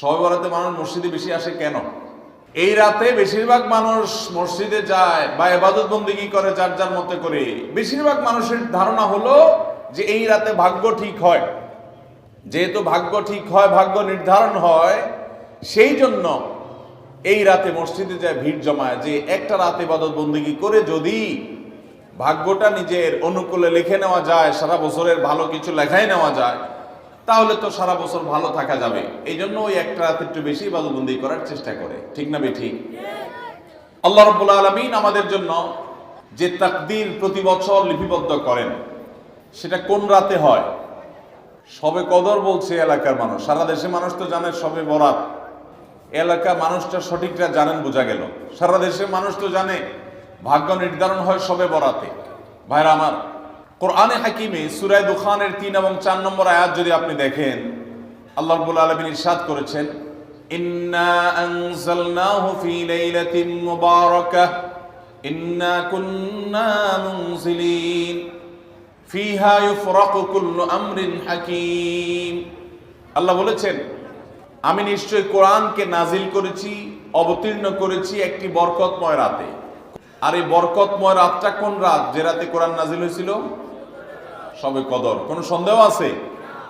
সবে বরাতে মানুষ মসজিদে বেশি আসে কেন? এই রাতে বেশিরভাগ মানুষ মসজিদে যায় বা এবাদত বন্দিগি করে যার যার মতে করে? বেশিরভাগ মানুষের ধারণা হলো যে এই রাতে ভাগ্য ঠিক হয়। যেহেতু ভাগ্য ঠিক হয়, ভাগ্য নির্ধারণ হয়, সেই জন্য এই রাতে মসজিদে যায় ভিড় জমায় যে একটা রাতে ইবাদত বন্দিগি করে? যদি ভাগ্যটা নিজের অনুকূলে লিখে নেওয়া যায়, সারা বছরের ভালো কিছু লেখাই নেওয়া যায় তাহলে তো সারা বছর ভালো থাকা যাবে। এই জন্য ওই একটা রাত একটু বেশি ইবাদতবন্দি করার চেষ্টা করে। ঠিক না ঠিক? আল্লাহ রব্বুল আলমিন আমাদের জন্য যে তাকদির প্রতি বছর লিপিবদ্ধ করেন, সেটা কোন রাতে হয়? সবে কদর বলছে এলাকার মানুষ। সারা দেশে মানুষ তো জানে সবে বরাত। এলাকা মানুষটা সঠিকটা জানেন বোঝা গেল। সারা দেশের মানুষ তো জানে, ভাগ্য নির্ধারণ হয় সবে বরাতে। ভাইরা আমার কোরআনে হাকিমে সুরায় দুখানের তিন এবং চার নম্বর আয়াত যদি আপনি দেখেন, আল্লাহ রব্বুল আলমিন ইরশাদ করেছেন, ইন্না আনজালনাহু ফি লাইলাতিন ইন্না আমরিন হাকিম। আল্লাহ বলেছেন, আমি নিশ্চয় কোরআনকে নাজিল করেছি, অবতীর্ণ করেছি একটি বরকতময় রাতে। আর এই বরকতময় রাতটা কোন রাত? যে রাতে কোরআন নাজিল হয়েছিল? সবে কদর। কোনো সন্দেহ আছে?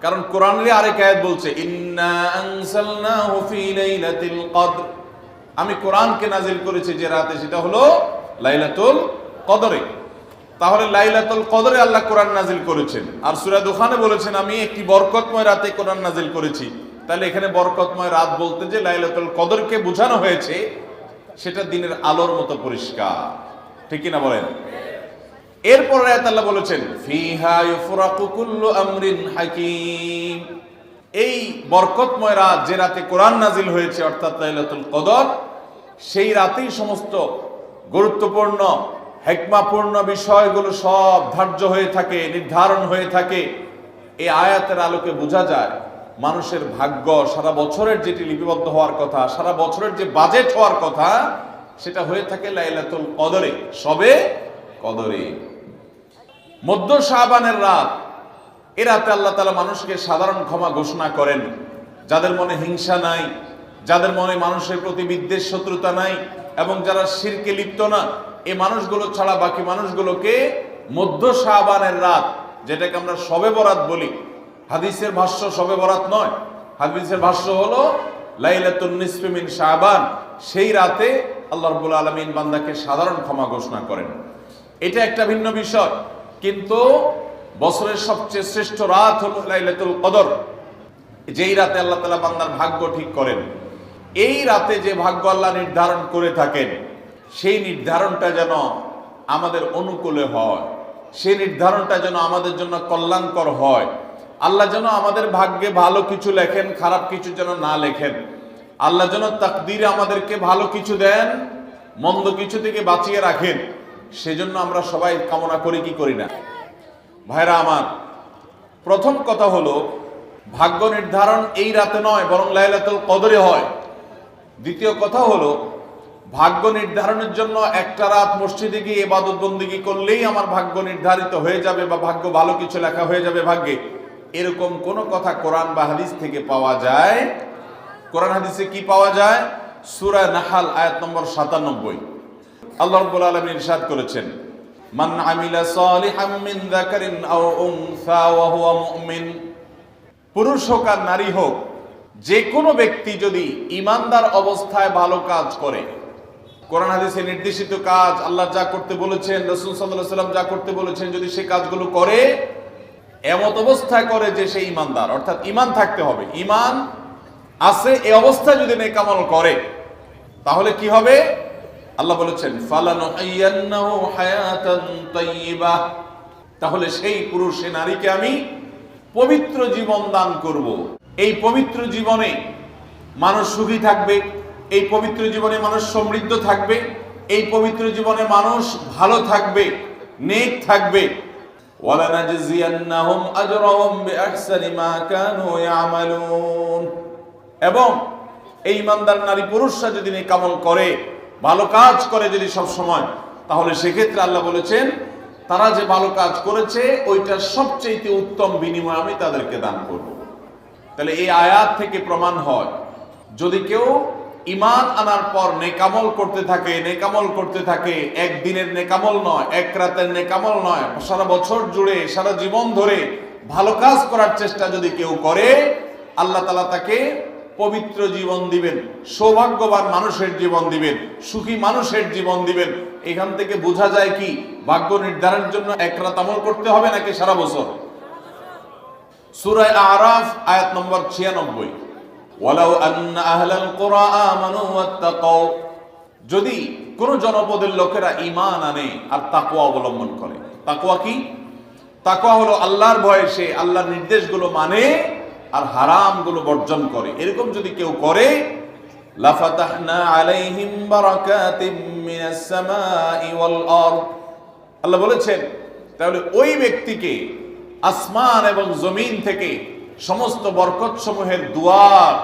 কারণ কোরআনের আরেক আয়াত বলছে কদর। আমি কোরআনকে নাজিল করেছি যে রাতে, সেটা হলো লাইলাতুল কদরে। তাহলে লাইলাতুল কদরে আল্লাহ কোরআন নাজিল করেছেন। আর সূরা দুখানে বলেছেন, আমি একটি বরকতময় রাতে কোরআন নাজিল করেছি। তাহলে এখানে বরকতময় রাত বলতে যে লাইলাতুল কদরকে বোঝানো হয়েছে, সেটা দিনের আলোর মতো পরিষ্কার। ঠিক কি না বলেন? এরপর আল্লাহ বলেছেন, ফিহা ইউফরাকু কুল্লু আমরিন হাকিম। এই বরকতময় রাত যে রাতে কোরআন নাজিল হয়েছে, অর্থাৎ লাইলাতুল কদর, সেই রাতেই সমস্ত গুরুত্বপূর্ণ, হেকমাপূর্ণ বিষয়গুলো সব ধার্য হয়ে থাকে, নির্ধারণ হয়ে থাকে। এই আয়াতের আলোকে বোঝা যায়, মানুষের ভাগ্য সারা বছরের যেটি লিপিবদ্ধ হওয়ার কথা, সারা বছরের যে বাজেট হওয়ার কথা, সেটা হয়ে থাকে লাইলাতুল কদরে। সবে কদরে। মধ্য শাহবানের রাত। এ রাতে আল্লাহ তালা মানুষকে সাধারণ ক্ষমা ঘোষণা করেন। যাদের মনে হিংসা নাই, যাদের মনে মানুষের প্রতি বিদ্বেষ, শত্রুতা নাই, এবং যারা শিরকে লিপ্ত না এই মানুষগুলো ছাড়া বাকি মানুষগুলোকে মধ্য শাহবানের রাত, যেটাকে আমরা সবে বরাত বলি। হাদিসের ভাষ্য সবে বরাত নয়। হাদিসের ভাষ্য হলো, লাইলাতুন নিসফিমিন শাহবান। সেই রাতে আল্লাহ রাব্বুল আলামিন বান্দাকে সাধারণ ক্ষমা ঘোষণা করেন। এটা একটা ভিন্ন বিষয়। কিন্তু বছরের সবচেয়ে শ্রেষ্ঠ রাত হলো লাইলাতুল কদর। যেই রাতে আল্লাহ তালা বান্দার ভাগ্য ঠিক করেন, এই রাতে যে ভাগ্য আল্লাহ নির্ধারণ করে থাকেন, সেই নির্ধারণটা যেন আমাদের অনুকূলে হয়, সেই নির্ধারণটা যেন আমাদের জন্য কল্যাণকর হয়। আল্লাহ যেন আমাদের ভাগ্যে ভালো কিছু লেখেন, খারাপ কিছু যেন না লেখেন। আল্লাহ যেন তাকদিরে আমাদেরকে ভালো কিছু দেন, মন্দ কিছু থেকে বাঁচিয়ে রাখেন। সেজন্য আমরা সবাই কামনা করি, কি করি না? ভাইরা আমার, প্রথম কথা হলো, ভাগ্য নির্ধারণ এই রাতে নয়, বরং লাইলাতুল কদরে হয়। দ্বিতীয় কথা হলো, ভাগ্য নির্ধারণের জন্য একটা রাত মসজিদে গিয়ে ইবাদত বন্দিগি করলেই আমার ভাগ্য নির্ধারিত হয়ে যাবে বা ভাগ্য ভালো কিছু লেখা হয়ে যাবে ভাগ্যে। এরকম কোনো কথা কোরআন বা হাদিস থেকে পাওয়া যায়? কোরআন হাদিসে কি পাওয়া যায়? সূরা নাহাল, আয়াত নম্বর সাতানব্বই। আল্লাহ রাব্বুল আলামিন ইরশাদ করেছেন, মান আমিলা সালিহাম মিন যাকারিন আও উনসা ওয়া হুয়া মুমিন। পুরুষ হোক আর নারী হোক, যে কোনো ব্যক্তি যদি ইমানদার অবস্থায় ভালো কাজ করে, কোরআন হাদিসে নির্দেশিত কাজ, আল্লাহ যা করতে বলেছেন, রসুল সাল্লাহ সাল্লাম যা করতে বলেছেন, যদি সে কাজগুলো করে, এমত অবস্থায় করে যে সে ইমানদার অর্থাৎ ইমান থাকতে হবে। ইমান আছে, এ অবস্থায় যদি নেকামল করে, তাহলে কি হবে? আল্লাহ বলেছেন তাহলে সেই পুরুষ, নারীকে আমি পবিত্র জীবন দান করব। এই পবিত্র জীবনে মানুষ সুখী থাকবে, এই পবিত্র জীবনে মানুষ সমৃদ্ধ থাকবে, এই পবিত্র জীবনে মানুষ ভালো থাকবে, নেক থাকবে। এবং এই ইমানদার নারী পুরুষরা যদি নেকামল করে ভালো কাজ করে যদি সব সময়, তাহলে সেক্ষেত্রে আল্লাহ বলেছেন, তারা যে ভালো কাজ করেছে ওইটা সবচেয়ে উত্তম বিনিময় আমি তাদেরকে দান করব। তাহলে এই আয়াত থেকে প্রমাণ হয়, যদি কেউ ইমান আনার পর নেকামল করতে থাকে, নেকামল করতে থাকে, একদিনের নেকামল নয়, এক রাতের নেকামল নয়, সারা বছর জুড়ে, সারা জীবন ধরে ভালো কাজ করার চেষ্টা যদি কেউ করে, আল্লাহ তালা তাকে পবিত্র জীবন দিবেন, সৌভাগ্যবান মানুষের জীবন দিবেন, সুখী মানুষের জীবন দিবেন। এখান থেকে বোঝা যায় কি, ভাগ্য নির্ধারণের জন্য এক রাত আমল করতে হবে নাকি সারা বছর? সুরায় আরাফ, আয়াত নম্বর ছিয়ানব্বই। যদি কোন জনপদের লোকেরা ঈমান আনে আর তাকওয়া অবলম্বন করে, তাকওয়া কি? তাকওয়া হলো আল্লাহর ভয়ে সে আল্লাহর নির্দেশগুলো মানে আর হারামগুলো বর্জন করে। এরকম যদি কেউ করে, লাফাতাহনা আলাইহিম বারাকাতিম মিনাস আল্লাহ বলেছেন, তাহলে ওই ব্যক্তিকে আসমান এবং জমিন থেকে সমস্ত বরকত সমূহের দুয়ার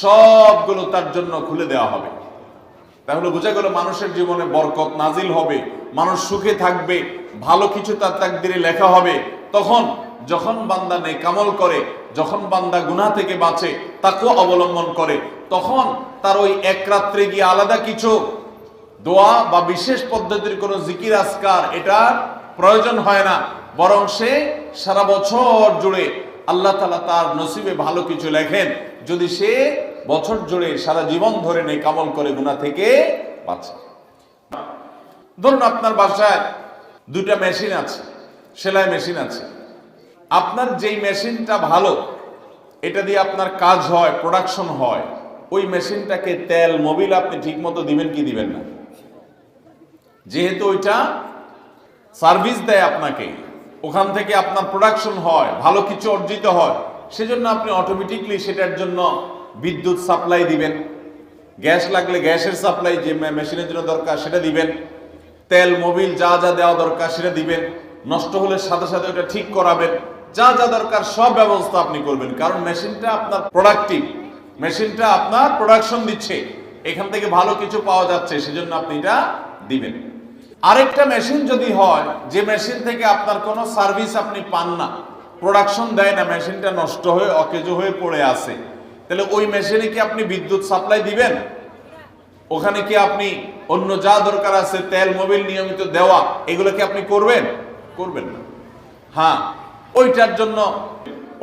সবগুলো তার জন্য খুলে দেওয়া হবে। তাহলে বোঝা গেল মানুষের জীবনে বরকত নাজিল হবে, মানুষ সুখে থাকবে, ভালো কিছু তার তাকদিরে লেখা হবে, তখন যখন বান্দা নেকামল করে, যখন বান্দা গুনাহ থেকে বাঁচে, তাকেও অবলম্বন করে, তখন তার ওই এক রাত্রে গিয়ে আলাদা কিছু দোয়া বা বিশেষ পদ্ধতির কোনো জিকির আসকার এটা প্রয়োজন হয় না। বরং সে সারা বছর জুড়ে আল্লাহ তালা তার নসিবে ভালো কিছু লেখেন। যদি সে বছর জুড়ে সারা জীবন ধরে নেই কামল করে গুণা থেকে বাঁচে। ধরুন আপনার বাসায় দুটা মেশিন আছে, সেলাই মেশিন আছে। আপনার যেই মেশিনটা ভালো, এটা দিয়ে আপনার কাজ হয় প্রোডাকশন হয়, ওই মেশিনটাকে তেল মোবিল আপনি ঠিক মতো দিবেন কি দিবেন না? যেহেতু ওইটা সার্ভিস দেয় আপনাকে, ওখান থেকে আপনার প্রোডাকশন হয়, ভালো কিছু অর্জিত হয়, সেজন্য আপনি অটোমেটিকলি সেটার জন্য বিদ্যুৎ সাপ্লাই দিবেন। গ্যাস লাগলে গ্যাসের সাপ্লাই যে মেশিনের জন্য দরকার, সেটা দিবেন। তেল মোবিল যা যা দেওয়া দরকার, সেটা দিবেন। নষ্ট হলে সাথে সাথে ওটা ঠিক করাবেন। যা যা দরকার সব ব্যবস্থা আপনি করবেন। কারণ মেশিনটা আপনার প্রোডাক্টিভ মেশিনটা আপনার প্রোডাকশন দিচ্ছে। এখান থেকে ভালো কিছু পাওয়া যাচ্ছে, সেজন্য আপনি এটা দিবেন। আরেকটা মেশিন যদি হয়, যে মেশিন থেকে আপনার কোনো সার্ভিস আপনি পান না প্রোডাকশন দেয় না, মেশিনটা নষ্ট হয়ে, অকেজো হয়ে পড়ে আছে, তাহলে ওই মেশিনে কি আপনি বিদ্যুৎ সাপ্লাই দিবেন? ওখানে কি আপনি অন্য যা দরকার আছে, তেল মোবিল নিয়মিত দেওয়া, এগুলো কি আপনি করবেন? করবেন না। হ্যাঁ ওইটার জন্য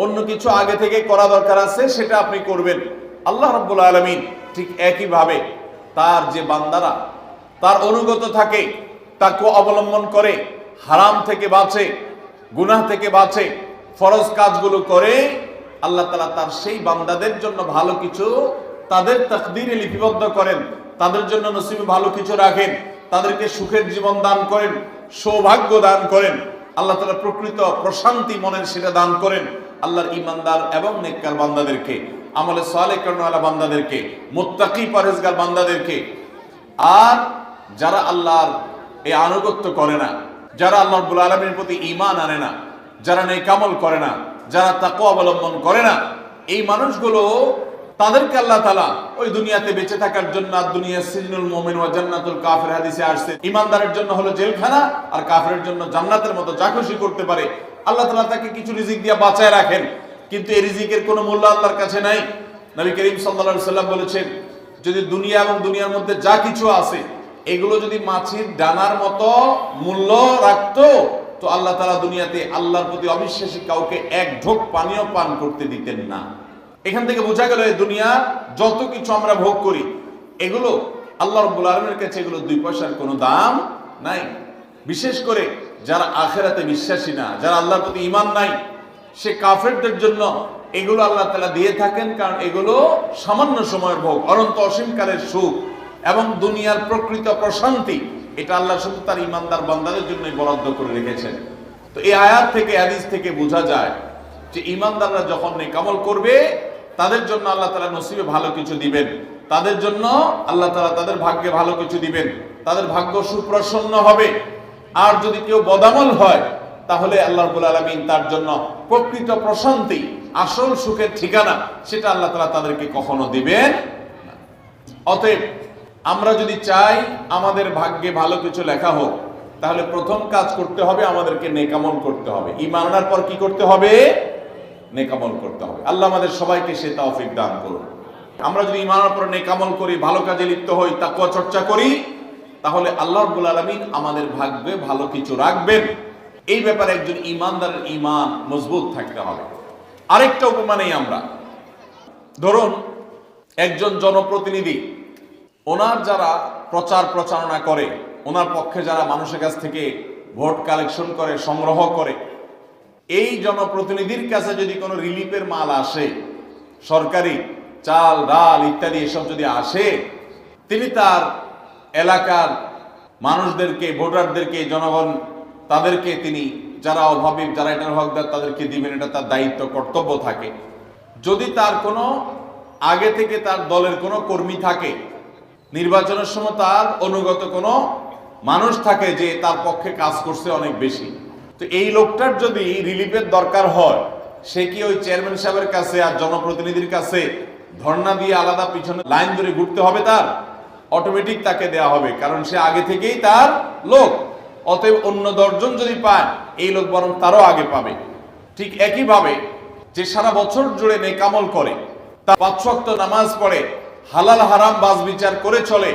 অন্য কিছু আগে থেকে করা দরকার আছে, সেটা আপনি করবেন। আল্লাহ রব্বুল আলমিন ঠিক একইভাবে তার যে বান্দারা, তার অনুগত থাকে, তাকে অবলম্বন করে, হারাম থেকে বাঁচে, গুনাহ থেকে বাঁচে, ফরজ কাজগুলো করে, আল্লাহ তালা তার সেই বান্দাদের জন্য ভালো কিছু তাদের তাকদিরে লিপিবদ্ধ করেন, তাদের জন্য নসিবে ভালো কিছু রাখেন, তাদেরকে সুখের জীবন দান করেন, সৌভাগ্য দান করেন। আল্লাহ তালা প্রকৃত প্রশান্তি মনের সেটা দান করেন আল্লাহর ইমানদার এবং নেককার বান্দাদেরকে, আমলে সালে কর্ণওয়ালা বান্দাদেরকে, মোত্তাকি পরেজগার বান্দাদেরকে। আর যারা আল্লাহর এই আনুগত্য করে না, যারা আল্লাহ রব্বুল আলমীর প্রতি ইমান আনে না, যারা নেকামল করে না, যারা তাকু অবলম্বন করে না, এই মানুষগুলো তাদেরকে আল্লাহ তালা ওই দুনিয়াতে বেঁচে থাকার জন্য আর দুনিয়া সিজনুল মোমেন ওয়া জান্নাতুল কাফের হাদিসে আসছে। ইমানদারের জন্য হলো জেলখানা আর কাফেরের জন্য জান্নাতের মতো যা করতে পারে। আল্লাহ তালা তাকে কিছু রিজিক দিয়ে বাঁচায় রাখেন। কিন্তু এই রিজিকের কোনো মূল্য আল্লাহর কাছে নাই। নবী করিম সাল্লা সাল্লাম বলেছেন, যদি দুনিয়া এবং দুনিয়ার মধ্যে যা কিছু আছে, এগুলো যদি মাছির ডানার মতো মূল্য রাখতো, তো আল্লাহ তালা দুনিয়াতে আল্লাহর প্রতি অবিশ্বাসী কাউকে এক ঢোক পানীয় পান করতে দিতেন না। এখান থেকে বোঝা গেল এই দুনিয়া যত কিছু আমরা ভোগ করি, এগুলো আল্লাহ রব্বুল আলমের কাছে এগুলো দুই পয়সার কোনো দাম নাই। বিশেষ করে যারা আখেরাতে বিশ্বাসী না, যারা আল্লাহর প্রতি ইমান নাই, সে কাফেরদের জন্য এগুলো আল্লাহ তালা দিয়ে থাকেন কারণ এগুলো সামান্য সময়ের ভোগ, অনন্ত অসীমকালের সুখ এবং দুনিয়ার প্রকৃত প্রশান্তি। এটা আল্লাহ শুধু তার ইমানদার বান্দাদের জন্যই বরাদ্দ করে রেখেছেন। তো এই আয়াত থেকে, হাদিস থেকে বোঝা যায় যে ইমানদাররা যখন নেকামল করবে তাদের জন্য আল্লাহ তালা নসিবে ভালো কিছু দিবেন। তাদের জন্য আল্লাহ তালা তাদের ভাগ্যে ভালো কিছু দিবেন। তাদের ভাগ্য সুপ্রসন্ন হবে। আর যদি কেউ বদামল হয়, তাহলে আল্লাহ আলমিন তার জন্য প্রকৃত প্রশান্তি, আসল সুখের ঠিকানা, সেটা আল্লাহ তালা তাদেরকে কখনো দিবেন অতএব আমরা যদি চাই আমাদের ভাগ্যে ভালো কিছু লেখা হোক, তাহলে প্রথম কাজ করতে হবে আমাদেরকে নেকামল করতে হবে। ইমান আনার পর কি করতে হবে? নেকামল করতে হবে। আল্লাহ আমাদের সবাইকে সে তৌফিক দান করুন। আমরা যদি ইমানের উপর নেকামল করি, ভালো কাজে লিপ্ত হই, তাকুয়া চর্চা করি, তাহলে আল্লাহ রাব্বুল আলামিন আমাদের ভাগ্যে ভালো কিছু রাখবেন। এই ব্যাপারে একজন ইমানদারের ইমান মজবুত থাকতে হবে। আরেকটা উপমা নেই আমরা। ধরুন, একজন জনপ্রতিনিধি, ওনার যারা প্রচার প্রচারণা করে, ওনার পক্ষে যারা মানুষের কাছ থেকে ভোট কালেকশন করে, সংগ্রহ করে এই জনপ্রতিনিধির কাছে যদি কোনো রিলিফের মাল আসে, সরকারি চাল, ডাল ইত্যাদি এসব যদি আসে, তিনি তার এলাকার মানুষদেরকে, ভোটারদেরকে, জনগণ, তাদেরকে তিনি, যারা অভাবী, যারা এটার হকদার, তাদেরকে দিবেন, এটা তার দায়িত্ব, কর্তব্য থাকে। যদি তার কোনো আগে থেকে তার দলের কোনো কর্মী থাকে, নির্বাচনের সময় তার অনুগত কোনো মানুষ থাকে যে তার পক্ষে কাজ করছে অনেক বেশি তো এই লোকটার যদি রিলিফের দরকার হয়, সে কি ওই চেয়ারম্যান সাহেবের কাছে আর জনপ্রতিনিধির কাছে ধর্ণা দিয়ে আলাদা পিছনে লাইন ধরে ঘুরতে হবে তার? অটোমেটিক তাকে দেয়া হবে, কারণ সে আগে থেকেই তার লোক। অতএব অন্য দশজন যদি পায়, এই লোক বরং তারও আগে পাবে। ঠিক একইভাবে যে সারা বছর জুড়ে নেকামল করে তা পাঁচ ওয়াক্ত নামাজ পড়ে, হালাল হারাম বাজ বিচার করে চলে,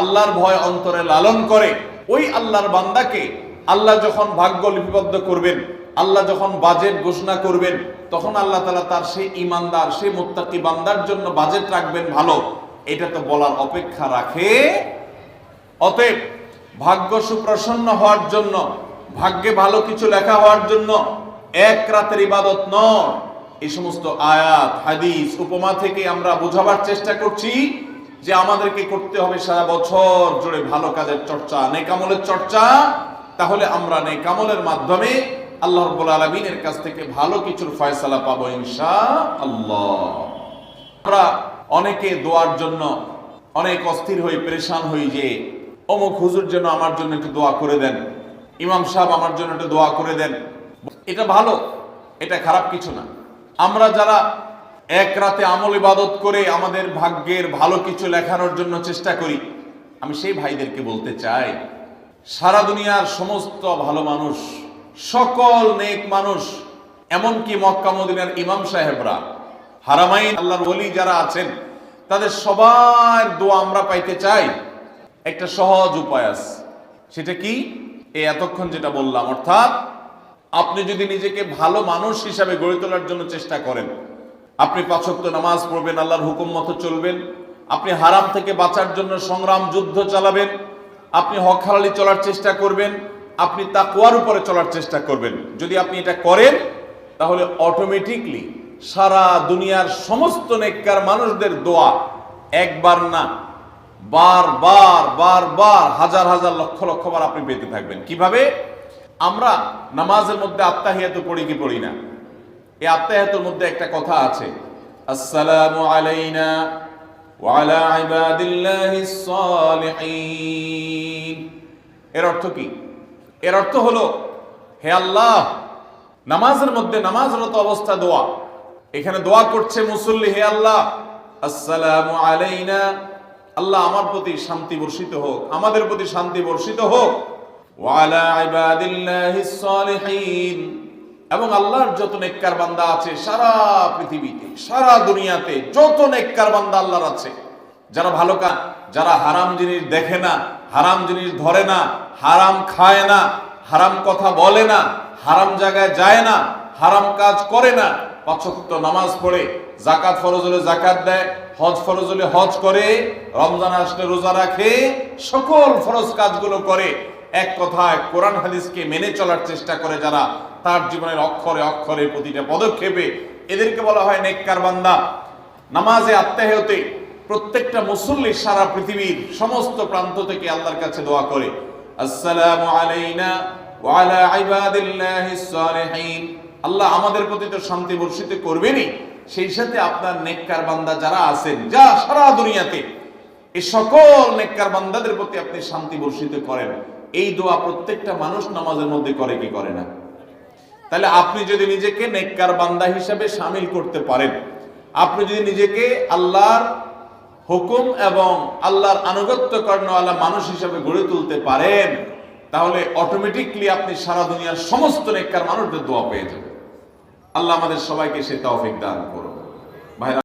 আল্লাহর ভয় অন্তরে লালন করে, ওই আল্লাহর বান্দাকে আল্লাহ যখন ভাগ্য লিপিবদ্ধ করবেন, আল্লাহ যখন বাজেট ঘোষণা করবেন, তখন আল্লাহ তালা তার সেই ইমানদার সেই মুত্তাকি বান্দার জন্য বাজেট রাখবেন ভালো। এটা তো বলার অপেক্ষা রাখে। অতএব ভাগ্য সুপ্রসন্ন হওয়ার জন্য, ভাগ্যে ভালো কিছু লেখা হওয়ার জন্য এক রাতের ইবাদত নয়। এই সমস্ত আয়াত, হাদিস, উপমা থেকে আমরা বোঝাবার চেষ্টা করছি যে আমাদেরকে করতে হবে সারা বছর জুড়ে ভালো কাজের চর্চা, নেকামলের চর্চা তাহলে আমরা নেকামলের মাধ্যমে আল্লাহ রব্বুল আলমিনের কাছ থেকে ভালো কিছুর ফয়সালা পাবো ইনশা আল্লাহ আমরা অনেকে দোয়ার জন্য অনেক অস্থির হই, পরেশান হই যে, অমুক হুজুর যেন আমার জন্য একটু দোয়া করে দেন, ইমাম সাহেব আমার জন্য একটু দোয়া করে দেন। এটা ভালো, এটা খারাপ কিছু না। আমরা যারা এক রাতে আমল ইবাদত করে আমাদের ভাগ্যের ভালো কিছু লেখানোর জন্য চেষ্টা করি, আমি সেই ভাইদেরকে বলতে চাই সারা দুনিয়ার সমস্ত ভালো মানুষ, সকল নেক মানুষ, এমনকি মক্কা মদিনার ইমাম সাহেবরা, হারামাইন আল্লাহর ওলি যারা আছেন, তাদের সবার দোয়া আমরা পাইতে চাই। একটা সহজ উপায় আছে। সেটা কি? এই এতক্ষণ যেটা বললাম, অর্থাৎ আপনি যদি নিজেকে ভালো মানুষ হিসাবে গড়ে তোলার জন্য চেষ্টা করেন, আপনি পাঁচক্ত নামাজ পড়বেন, আল্লাহর হুকুম মতো চলবেন, আপনি হারাম থেকে বাঁচার জন্য সংগ্রাম, যুদ্ধ চালাবেন আপনি হক হালালি চলার চেষ্টা করবেন, আপনি তাকুয়ার উপরে চলার চেষ্টা করবেন। যদি আপনি এটা করেন, তাহলে অটোমেটিকলি সারা দুনিয়ার সমস্ত নেককার মানুষদের দোয়া একবার না বারবার বারবার হাজার হাজার, লক্ষ লক্ষ বার আপনি পেতে থাকবেন। কীভাবে? আমরা নামাজের মধ্যে আত্মাহিয়াত পড়ি কি পড়ি না? এই আত্মাহিয়াতের মধ্যে একটা কথা আছে, আসসালামু আলাইনা ওয়ালা ইবাদিল্লাহিস সালিহিন এর অর্থ কি? এর অর্থ হলো, হে আল্লাহ, নামাজের মধ্যে নামাজরত অবস্থা দোয়া। এখানে দোয়া করছে মুসল্লি, হে আল্লাহ, আসসালামু আলাইনা। আল্লাহ আমার প্রতি শান্তি বর্ষিত হোক, আমাদের প্রতি শান্তি বর্ষিত হোক। ওয়ালা ইবাদিল্লাহিস সালিহিন। এবং আল্লাহর যত নেককার বান্দা আছে সারা পৃথিবীতে, সারা দুনিয়াতে যত নেককার বান্দা আল্লাহর আছে, যারা ভালো কাজ, যারা হারাম জিনিস দেখে না, হারাম জিনিস ধরে না, হারাম খায় না, হারাম কথা বলে না, হারাম জায়গায় যায় না, হারাম কাজ করে না পাঁচক্ত নামাজ পড়ে জাকাত ফরজ হলে জাকাত দেয়, হজ ফরজ হলে হজ করে, রমজান আসলে রোজা রাখে, সকল ফরজ কাজগুলো করে এক কথায় কোরআন হাদিসকে মেনে চলার চেষ্টা করে যারা তার জীবনের অক্ষরে অক্ষরে প্রতিটা পদক্ষেপে এদেরকে বলা হয় নেককার বান্দা। নামাজে আত্মাহেতে প্রত্যেকটা মুসল্লি সারা পৃথিবীর সমস্ত প্রান্ত থেকে আল্লাহর কাছে দোয়া করে। আসসালামু আলাইনা ওয়ালা ইবাদিল্লাহিস সালিহিন আল্লাহ আমাদের প্রতি তো শান্তি বর্ষিত করবেনই। সেই সাথে আপনার নেককার বান্দা যারা আছেন, যা সারা দুনিয়াতে এই সকল নেককার বান্দাদের প্রতি আপনি শান্তি বর্ষিত করেন। এই দোয়া প্রত্যেকটা মানুষ নামাজের মধ্যে করে কি করে না? তাহলে আপনি যদি নিজেকে নেককার বান্দা হিসাবে সামিল করতে পারেন, আপনি যদি নিজেকে আল্লাহর হুকুম এবং আল্লাহর আনুগত্য কর্ণওয়ালা মানুষ হিসাবে গড়ে তুলতে পারেন, তাহলে অটোমেটিকলি আপনি সারা দুনিয়ার সমস্ত নেককার মানুষদের দোয়া পেয়ে যাবেন। আল্লাহ আমাদের সবাইকে সে তৌফিক দান করুন। ভাইরা